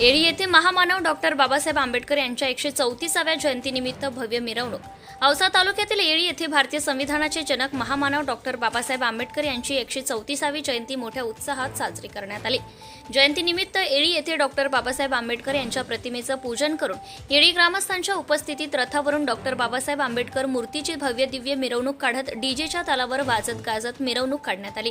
येळी येथे महामानव डॉक्टर बाबासाहेब आंबेडकर यांच्या एकशे चौतीसाव्या जयंतीनिमित्त भव्य मिरवणूक. औसा तालुक्यातील येळी येथे भारतीय संविधानाचे जनक महामानव डॉक्टर बाबासाहेब आंबेडकर यांची एकशे चौतीसावी जयंती मोठ्या उत्साहात साजरी करण्यात आली. जयंतीनिमित्त येळी येथे डॉक्टर बाबासाहेब आंबेडकर यांच्या प्रतिमेचं पूजन करून येळी ग्रामस्थांच्या उपस्थितीत रथावरून डॉक्टर बाबासाहेब आंबेडकर मूर्तीची भव्य दिव्य मिरवणूक काढत डीजेच्या तालावर वाजत गाजत मिरवणूक काढण्यात आली.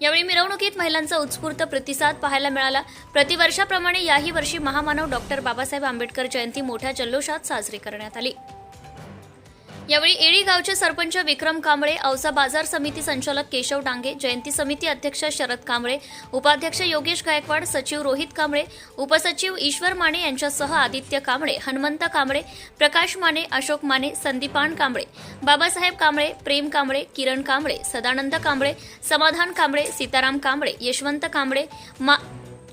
यावेळी मिरवणुकीत महिलांचा उत्स्फूर्त प्रतिसाद पाहायला मिळाला. प्रतिवर्षाप्रमाणे याही वर्षी महामानव डॉक्टर बाबासाहेब आंबेडकर जयंती मोठ्या जल्लोषात साजरी करण्यात आली. यावेळी एळी गावचे सरपंच विक्रम कांबळे औसा बाजार समिती संचालक केशव डांगे जयंती समिती अध्यक्ष शरद कांबळे उपाध्यक्ष योगेश गायकवाड सचिव रोहित कांबळे उपसचिव ईश्वर माने यांच्यासह आदित्य कांबळे हनुमंत कांबळे प्रकाश माने अशोक माने संदीपान कांबळे बाबासाहेब कांबळे प्रेम कांबळे किरण कांबळे सदानंद कांबळे समाधान कांबळे सीताराम कांबळे यशवंत कांबळे मा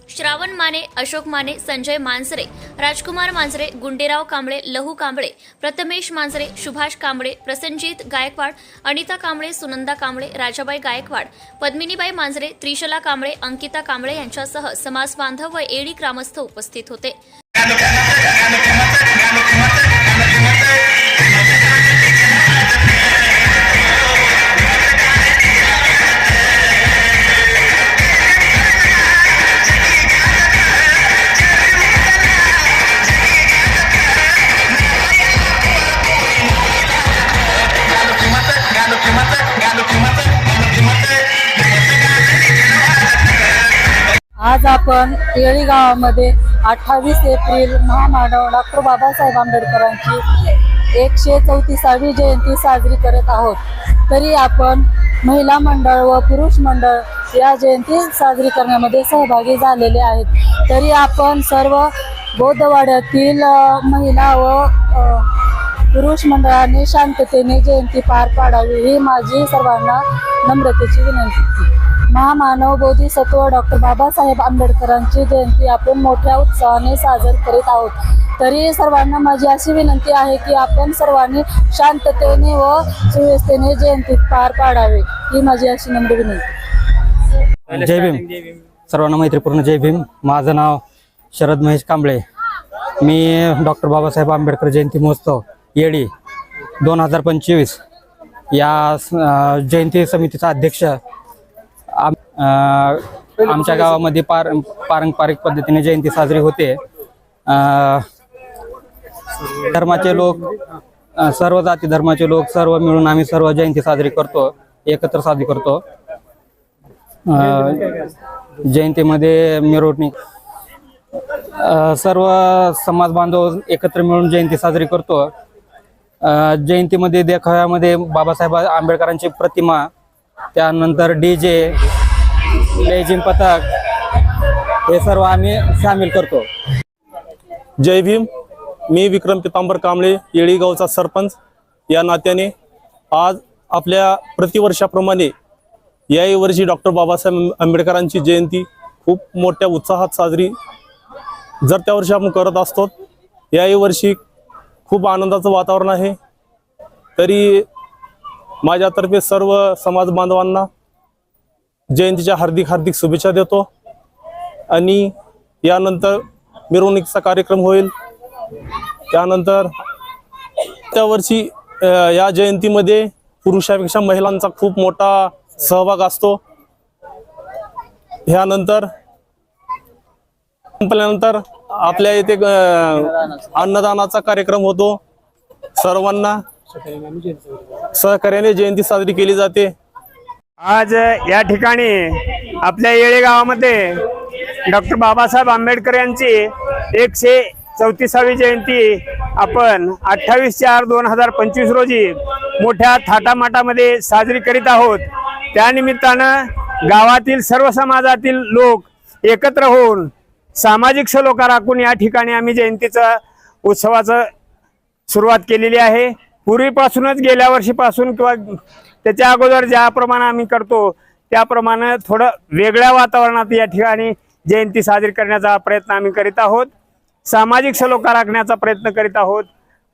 श्रावण माने अशोक माने संजय मांजरे राजकुमार मांजरे गुंडेराव कांबळे लहू कांबळे प्रथमेश मांजरे सुभाष कांबळे प्रसनजित गायकवाड अनिता कांबळे सुनंदा कांबळे राजाबाई गायकवाड पद्मिनीबाई मांजरे त्रिशला कांबळे अंकिता कांबळे यांच्यासह समाज बांधव व एडी ग्रामस्थ उपस्थित होते. आज आपण केळीगावामध्ये अठ्ठावीस एप्रिल महामानव डॉक्टर बाबासाहेब आंबेडकरांची एकशे चौतीसावी जयंती साजरी करत आहोत. तरी आपण महिला मंडळ व पुरुष मंडळ या जयंती साजरी करण्यामध्ये सहभागी झालेले आहेत. तरी आपण सर्व बौद्धवाड्यातील महिला व पुरुष मंडळाने शांततेने जयंती पार पाडावी ही माझी सर्वांना नम्रतेची विनंती. महामानव बोधिसत्व डॉक्टर बाबासाहेब आंबेडकरांची जयंती आपण मोठ्या उत्साहाने साजर करीत आहोत. तरी सर्वांना माझी अशी विनंती आहे की आपण सर्वांनी शांततेने व सुव्यवस्थेने जयंती पार पाडावे. ही माझी अशी नम्र विनंती. जय भीम. सर्वांना मैत्रीपूर्ण जय भीम. माझं नाव शरद महेश कांबळे. मी डॉक्टर बाबासाहेब आंबेडकर जयंती महोत्सव येडी दोन हजार पंचवीस या जयंती समितीचा अध्यक्ष आमच्या गावामध्ये पार पारंपरिक पद्धतीने जयंती साजरी होते. अं, धर्माचे लोक सर्व जाती धर्माचे लोक सर्व मिळून आम्ही सर्व जयंती साजरी करतो एकत्र साजरी करतो. जयंतीमध्ये मिरवणूक सर्व समाज बांधव एकत्र मिळून जयंती साजरी करतो. जयंतीमध्ये देखाव्यामध्ये बाबासाहेब आंबेडकरांची प्रतिमा त्यानंतर डी जे लेझिम पथक. हे सर्व आम्ही सामील करतो. जय भीम. मी विक्रम पितांबर कांबळे येळीगावचा सरपंच. या नात्याने आज आपल्या प्रतिवर्षाप्रमाणे याही वर्षी डॉक्टर बाबासाहेब आंबेडकरांची जयंती खूप मोठ्या उत्साहात साजरी जर त्या वर्षी आपण करत असतो याही वर्षी खूप आनंदाचं वातावरण आहे. तरी माझ्यातर्फे सर्व समाज बांधवांना जयंतीच्या हार्दिक हार्दिक शुभेच्छा देतो. आणि यानंतर मिरवणुकीचा कार्यक्रम होईल. त्यानंतर त्या वर्षी या जयंतीमध्ये पुरुषापेक्षा महिलांचा खूप मोठा सहभाग असतो. ह्यानंतर संपल्यानंतर आपल्या इथे अन्नदानाचा कार्यक्रम होतो. सर्वांना सहकार्याने जयंती साजरी केली जाते. आज या ठिकाणी आपल्या येळे गावामध्ये डॉक्टर बाबासाहेब आंबेडकर यांची एकशे चौतीसावी जयंती आपण अठ्ठावीस चार दोन हजार पंचवीस रोजी मोठ्या थाटामाटामध्ये साजरी करीत आहोत. त्यानिमित्तानं गावातील सर्व समाजातील लोक एकत्र होऊन सामाजिक सलोखा राखून या ठिकाणी आम्ही जयंतीचं उत्सवाचं सुरुवात केलेली आहे. पूर्वीपासूनच गेल्या वर्षीपासून किंवा त्याच्या अगोदर ज्याप्रमाणे आम्ही करतो त्याप्रमाणे थोडं वेगळ्या वातावरणात या ठिकाणी जयंती साजरी करण्याचा प्रयत्न आम्ही करीत आहोत. सामाजिक सलोखा राखण्याचा प्रयत्न करीत आहोत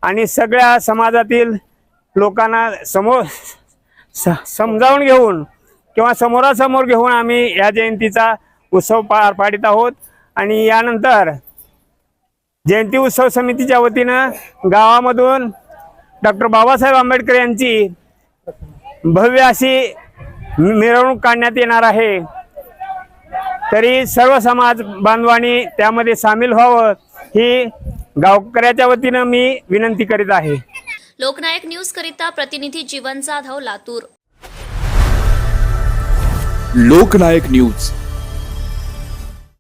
आणि सगळ्या समाजातील लोकांना समोर स- समजावून घेऊन किंवा समोरासमोर घेऊन आम्ही या जयंतीचा उत्सव पार पाडित आहोत. आणि यानंतर जयंती उत्सव समितीच्या वतीनं गावामधून डॉक्टर बाबासाहेब आंबेडकर यांची भव्य अशी मिरवणूक काढण्यात येणार आहे. तरी सर्व समाज बांधवांनी त्यामध्ये सामील व्हावं ही गावकऱ्याच्या वतीनं मी विनंती करीत आहे. लोकनायक न्यूज करिता प्रतिनिधी जीवन जाधव लातूर लोकनायक न्यूज.